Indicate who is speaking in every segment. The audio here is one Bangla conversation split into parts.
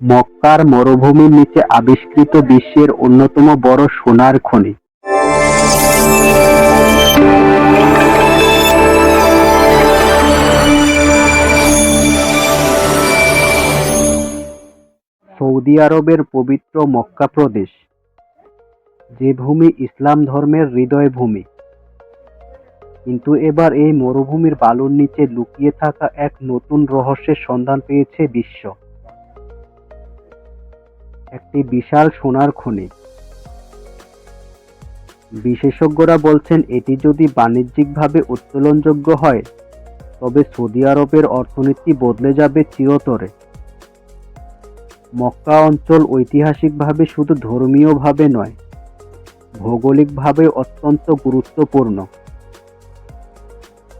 Speaker 1: মক্কার মরুভূমির নিচে আবিষ্কৃত বিশ্বের অন্যতম বড় সোনার খনি। সৌদি আরবের পবিত্র মক্কা প্রদেশ, যে ভূমি ইসলাম ধর্মের হৃদয় ভূমি। কিন্তু এবার এই মরুভূমির বালুর নিচে লুকিয়ে থাকা এক নতুন রহস্যের সন্ধান পেয়েছে বিশ্ব। একটি বিশাল সোনার খনি। বিশেষজ্ঞরা বলছেন, এটি যদি বাণিজ্যিকভাবে উত্তোলনযোগ্য হয়, তবে সৌদি আরবের অর্থনীতি বদলে যাবে চিরতরে। মক্কা অঞ্চল ঐতিহাসিকভাবে শুধু ধর্মীয়ভাবে নয়, ভৌগোলিকভাবে অত্যন্ত গুরুত্বপূর্ণ।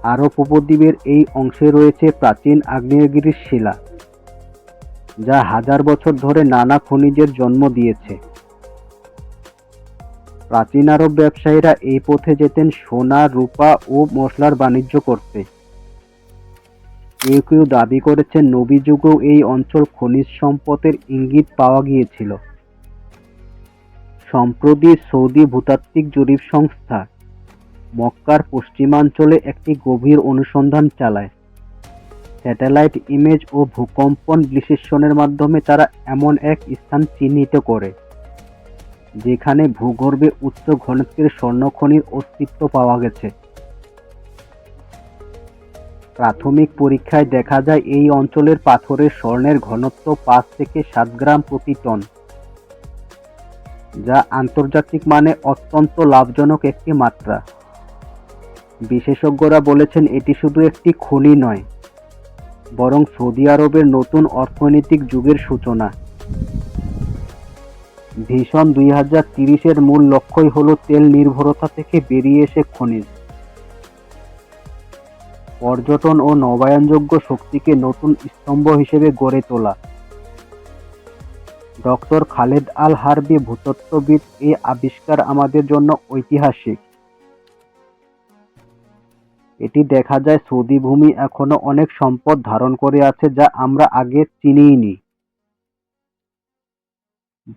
Speaker 1: আরব উপদ্বীপের এই অংশে রয়েছে প্রাচীন আগ্নেয়গিরির শিলা। যা হাজার বছর ধরে নানা খনিজের জন্ম দিয়েছে। প্রাচীন আরব ব্যবসায়ীরা এই পথে যেতেন সোনা, রূপা ও মশলার বাণিজ্য করতে। কেউ কেউ দাবি করেছেন নবী যুগেও এই অঞ্চল খনিজ সম্পদের ইঙ্গিত পাওয়া গিয়েছিল। সম্প্রতি সৌদি ভূতাত্ত্বিক জরিপ সংস্থা মক্কার পশ্চিমাঞ্চলে একটি গভীর অনুসন্ধান চালায়। স্যাটেলাইট ইমেজ ও ভূকম্পন বিশ্লেষণের মাধ্যমে তারা এমন এক স্থান চিহ্নিত করে, যেখানে ভূগর্ভে উচ্চ ঘনত্বের স্বর্ণখনির অস্তিত্ব পাওয়া গেছে। প্রাথমিক পরীক্ষায় দেখা যায় এই অঞ্চলের পাথরের স্বর্ণের ঘনত্ব পাঁচ থেকে সাত গ্রাম প্রতি টন, যা আন্তর্জাতিক মানে অত্যন্ত লাভজনক একটি মাত্রা। বিশেষজ্ঞরা বলেছেন এটি শুধু একটি খনি নয় বরং সৌদি আরবের নতুন অর্থনৈতিক যুগের সূচনা। ভীষণ দুই হাজার তিরিশের মূল লক্ষ্যই হল তেল নির্ভরতা থেকে বেরিয়ে এসে খনিজ। পর্যটন ও নবায়নযোগ্য শক্তিকে নতুন স্তম্ভ হিসেবে গড়ে তোলা। ডক্টর খালেদ আল হারবি ভূতত্ত্ববিদ এই আবিষ্কার আমাদের জন্য ঐতিহাসিক। এটি দেখা যায় সৌদি ভূমি এখনও অনেক সম্পদ ধারণ করে আছে যা আমরা আগে চিনিইনি।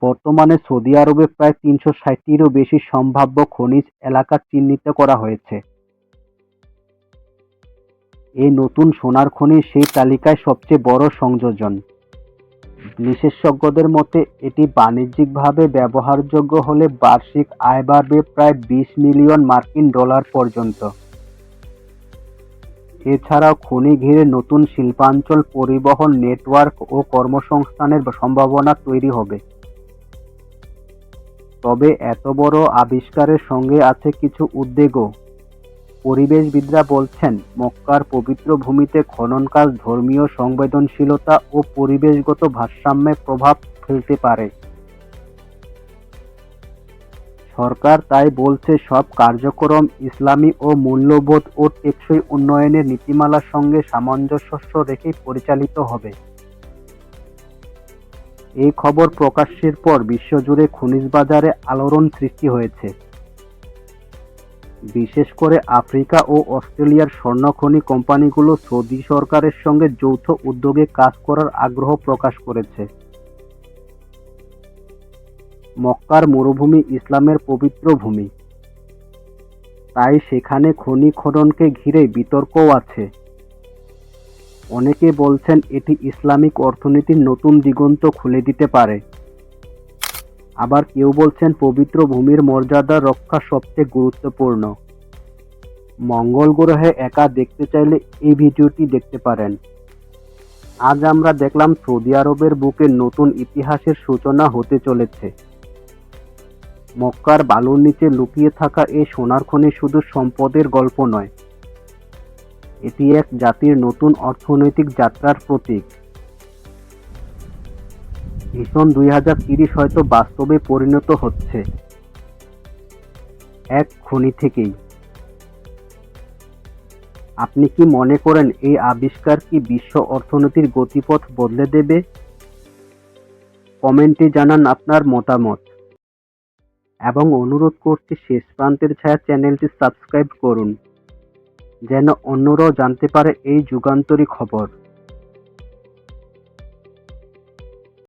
Speaker 1: বর্তমানে সৌদি আরবে প্রায় তিনশো ষাটটিরও বেশি সম্ভাব্য খনিজ এলাকা চিহ্নিত করা হয়েছে। এই নতুন সোনার খনি সেই তালিকায় সবচেয়ে বড় সংযোজন। বিশেষজ্ঞদের মতে, এটি বাণিজ্যিকভাবে ব্যবহারযোগ্য হলে বার্ষিক আয় বাড়বে প্রায় বিশ মিলিয়ন মার্কিন ডলার পর্যন্ত। এছাড়াও খনি ঘিরে নতুন শিল্পাঞ্চল পরিবহন নেটওয়ার্ক ও কর্মসংস্থানের সম্ভাবনা তৈরি হবে। তবে এত বড় আবিষ্কারের সঙ্গে আছে কিছু উদ্বেগও। পরিবেশবিদরা বলছেন, মক্কার পবিত্র ভূমিতে খনন কাজ ধর্মীয় সংবেদনশীলতা ও পরিবেশগত ভারসাম্যে প্রভাব ফেলতে পারে। সরকার তাই বলছে, সব কার্যক্রম ইসলামী ও মূল্যবোধ ও টেকসই উন্নয়নের নীতিমালার সঙ্গে সামঞ্জস্য রেখেই পরিচালিত হবে। এই খবর প্রকাশের পর বিশ্বজুড়ে খনিজ বাজারে আলোড়ন সৃষ্টি হয়েছে। বিশেষ করে আফ্রিকা ও অস্ট্রেলিয়ার স্বর্ণখনি কোম্পানিগুলো সৌদি সরকারের সঙ্গে যৌথ উদ্যোগে কাজ করার আগ্রহ প্রকাশ করেছে। মক্কার মরুভূমি ইসলামের পবিত্র ভূমি। তাই সেখানে খনি খননকে ঘিরে বিতর্কও আছে। অনেকে বলছেন এটি ইসলামিক অর্থনীতির নতুন দিগন্ত খুলে দিতে পারে। আবার কেউ বলছেন পবিত্র ভূমির মর্যাদা রক্ষা সবচেয়ে গুরুত্বপূর্ণ। মঙ্গল গ্রহে একা দেখতে চাইলে এই ভিডিওটি দেখতে পারেন। আজ আমরা দেখলাম সৌদি আরবের বুকে নতুন ইতিহাসের সূচনা হতে চলেছে। মক্কার বালুর নিচে লুকিয়ে থাকা এই সোনার খনি শুধু সম্পদের গল্প নয়। এটি এক জাতির নতুন অর্থনৈতিক যাত্রার প্রতীক। ভীষণ দুই হাজার তিরিশ হয়তো বাস্তবে পরিণত হচ্ছে। এক খনি থেকেই। আপনি কি মনে করেন এই আবিষ্কার কি বিশ্ব অর্থনীতির গতিপথ বদলে দেবে? কমেন্টে জানান আপনার মতামত। এবং অনুরোধ করছি শেষ প্রান্তের ছায়া চ্যানেলটি সাবস্ক্রাইব করুন, যেন অন্যরাও জানতে পারে এই যুগান্তরী খবর।